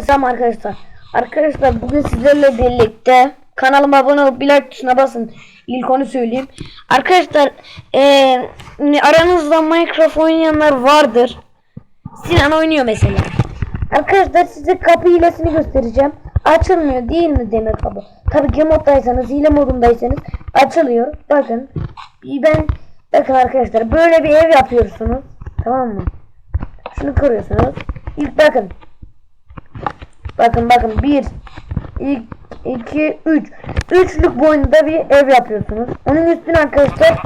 Selam arkadaşlar. Arkadaşlar bugün sizlerle birlikte kanalıma abone olup bir like tuşuna basın. İlk onu söyleyeyim. Arkadaşlar eee, aranızda Minecraft oynayanlar vardır. Sinan oynuyor mesela. Arkadaşlar size kapı hilesini göstereceğim. Açılmıyor değil mi demir kapı? Tabi game moddaysanız hile modundaysanız açılıyor. Bakın. Ben bakın arkadaşlar böyle bir ev yapıyorsunuz. Tamam mı? Şunu kırıyorsunuz. İlk bakın. Bakın bakın 1 2 3 Üçlük boyunda bir ev yapıyorsunuz. Onun üstüne arkadaşlar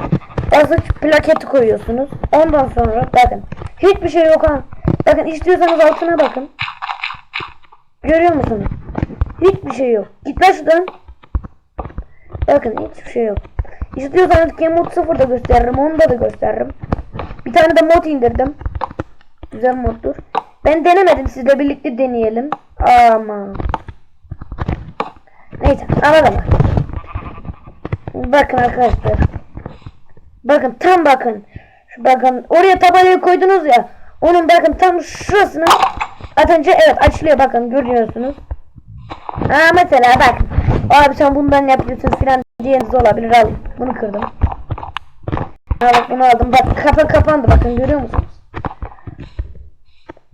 basınç plaketi koyuyorsunuz. Ondan sonra bakın hiçbir şey yok ha. Bakın istiyorsanız altına bakın. Görüyor musunuz? Hiçbir şey yok. Git şuradan. Bakın hiçbir şey yok. İstiyorsanız Game Mode 0'da gösteririm. Onda da gösteririm. Bir tane de mod indirdim. Güzel moddur. Ben denemedim. Sizle birlikte deneyelim. Ama. Neyse alalım. Bakın arkadaşlar. Bakın tam bakın. Şu bakın oraya tabelayı koydunuz ya. Onun bakın tam şurasına atınca evet açılıyor bakın görüyorsunuz. Aa mesela bak. Abi sen bundan yapıyorsun filan diyeniz olabilir al. Bunu kırdım. Ha bak bunu aldım. Bak kafa kapandı bakın görüyor musunuz?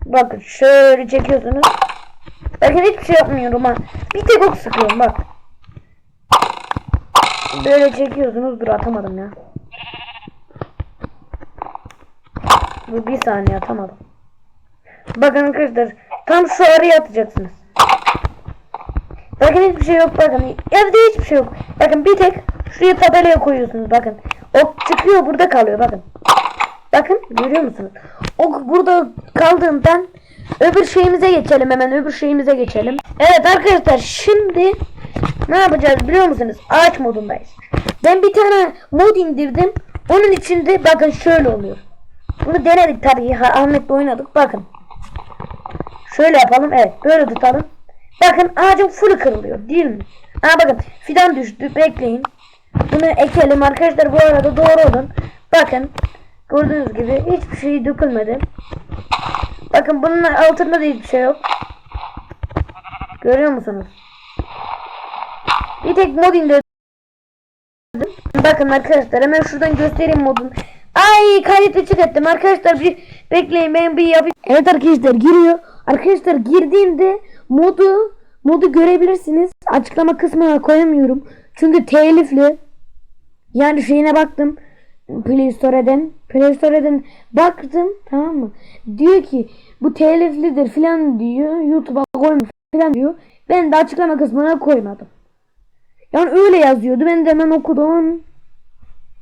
Bakın şöyle çekiyorsunuz. Bakın hiçbir şey yapmıyorum ha. Bir tek ok sıkıyorum bak. Böyle çekiyorsunuz. Dur atamadım ya. Dur bir saniye atamadım. Bakın arkadaşlar tam şu araya atacaksınız. Bakın hiçbir şey yok bakın. Evde hiçbir şey yok. Bakın bir tek şuraya tabelaya koyuyorsunuz bakın. Ok çıkıyor burada kalıyor bakın. Bakın görüyor musunuz? Ok burada kaldığından öbür şeyimize geçelim hemen öbür şeyimize geçelim. Evet arkadaşlar şimdi ne yapacağız biliyor musunuz? Ağaç modundayız. Ben bir tane mod indirdim. Onun içinde bakın şöyle oluyor. Bunu denedik tabii. Ahmet'le oynadık. Bakın. Şöyle yapalım. Evet. Böyle tutalım. Bakın ağacın full kırılıyor. Değil mi? Ha bakın. Fidan düştü. Bekleyin. Bunu ekelim arkadaşlar. Bu arada doğru olun. Bakın. Gördüğünüz gibi hiçbir şey dökülmedi. Bakın bunun altında da hiçbir şey yok. Görüyor musunuz? Bir tek mod indirdim. Bakın arkadaşlar hemen şuradan göstereyim modun. Ay kayıtlı çık ettim arkadaşlar bir bekleyin ben bir yapayım. Evet arkadaşlar giriyor. Arkadaşlar girdiğinde modu modu görebilirsiniz. Açıklama kısmına koyamıyorum. Çünkü telifli. Yani şeyine baktım. Play Store'den. Play Store'den baktım tamam mı? Diyor ki bu teliflidir filan diyor. YouTube'a koyma filan diyor. Ben de açıklama kısmına koymadım. Yani öyle yazıyordu. Ben de hemen okudum.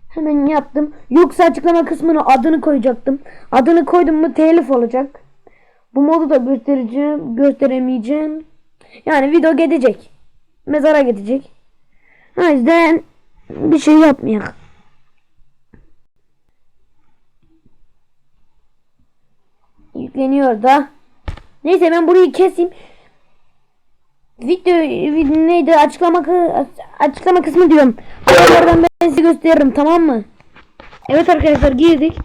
Hemen yaptım. Yoksa açıklama kısmına adını koyacaktım. Adını koydum mu telif olacak. Bu modu da göstereceğim. Gösteremeyeceğim. Yani video gidecek. Mezara gidecek. O yüzden bir şey yapmayak. Yükleniyor da. Neyse ben burayı keseyim. Video, neydi açıklama açıklama kısmı diyorum. Oralardan ben size gösteririm tamam mı? Evet arkadaşlar girdik.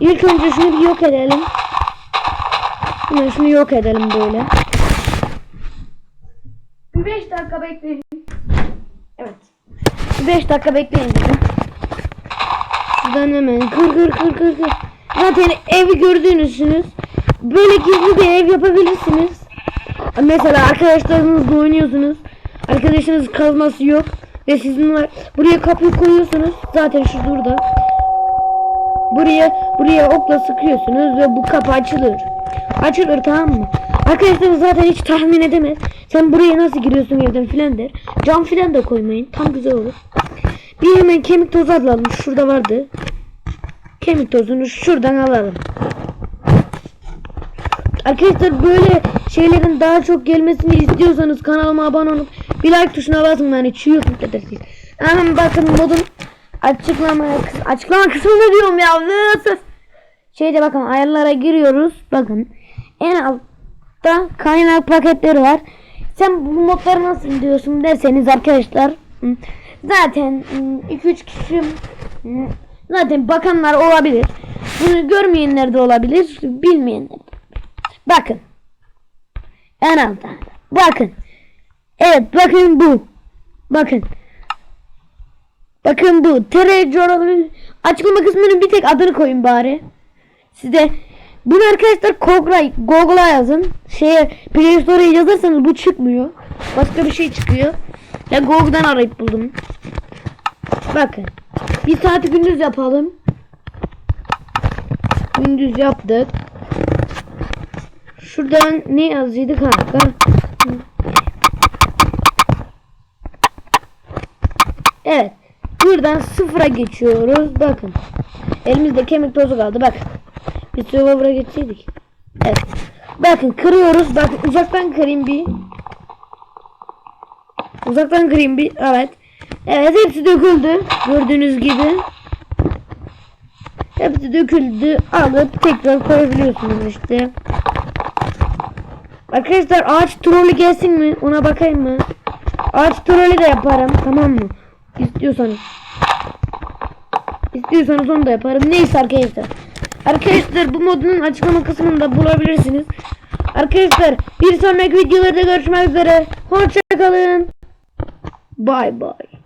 İlk önce şunu bir yok edelim. Hemen şunu yok edelim böyle. Bir 5 dakika bekleyin. Evet. Bir 5 dakika bekleyin dedim. Şuradan hemen kır kır kır kır kır. Zaten evi gördüğünüzsünüz. Böyle gizli bir ev yapabilirsiniz. Mesela arkadaşlarınızla oynuyorsunuz. Arkadaşınız kazması yok. Ve sizin var. Buraya kapıyı koyuyorsunuz. Zaten şu burada. Buraya buraya okla sıkıyorsunuz ve bu kapı açılır. Açılır tamam mı? Arkadaşlar zaten hiç tahmin edemez. Sen buraya nasıl giriyorsun evden filan der. Cam filan da koymayın. Tam güzel olur. Bir hemen kemik tozu alalım. Şurada vardı. Kemik tozunu şuradan alalım. Arkadaşlar böyle şeylerin daha çok gelmesini istiyorsanız kanalıma abone olup bir like tuşuna basın yani çiğ YouTube edersiniz. Hemen bakın modun açıklama açıklama kısmında diyorum ya. Şeyde bakın ayarlara giriyoruz. Bakın en altta kaynak paketleri var. Sen bu modları nasıl indiriyorsun derseniz arkadaşlar zaten 2-3 kişi zaten bakanlar olabilir. Bunu görmeyenler de olabilir, bilmeyenler de. Bakın. En altta. Bakın. Evet bakın bu. Bakın. Bakın bu. Olabilir. Açıklama kısmının bir tek adını koyun bari. Size bunu arkadaşlar Google'a Google'a yazın. Şeye Play Store'a yazarsanız bu çıkmıyor. Başka bir şey çıkıyor. Ya Google'dan arayıp buldum. Bakın. Bir saati gündüz yapalım. Gündüz yaptık. Şuradan ne yazıydı kanka? Evet. Buradan sıfıra geçiyoruz. Bakın. Elimizde kemik tozu kaldı. Bak. Bir server'a geçseydik. Evet. Bakın kırıyoruz. Bakın uzaktan kırayım bir. Uzaktan kırayım bir. Evet. Evet hepsi döküldü. Gördüğünüz gibi. Hepsi döküldü. Alıp tekrar koyabiliyorsunuz işte. Arkadaşlar ağaç trolü gelsin mi? Ona bakayım mı? Ağaç trolü de yaparım. Tamam mı? İstiyorsanız. İstiyorsanız onu da yaparım. Neyse arkadaşlar. Arkadaşlar bu modun açıklama kısmında bulabilirsiniz. Arkadaşlar bir sonraki videolarda görüşmek üzere. Hoşçakalın. Bye bye.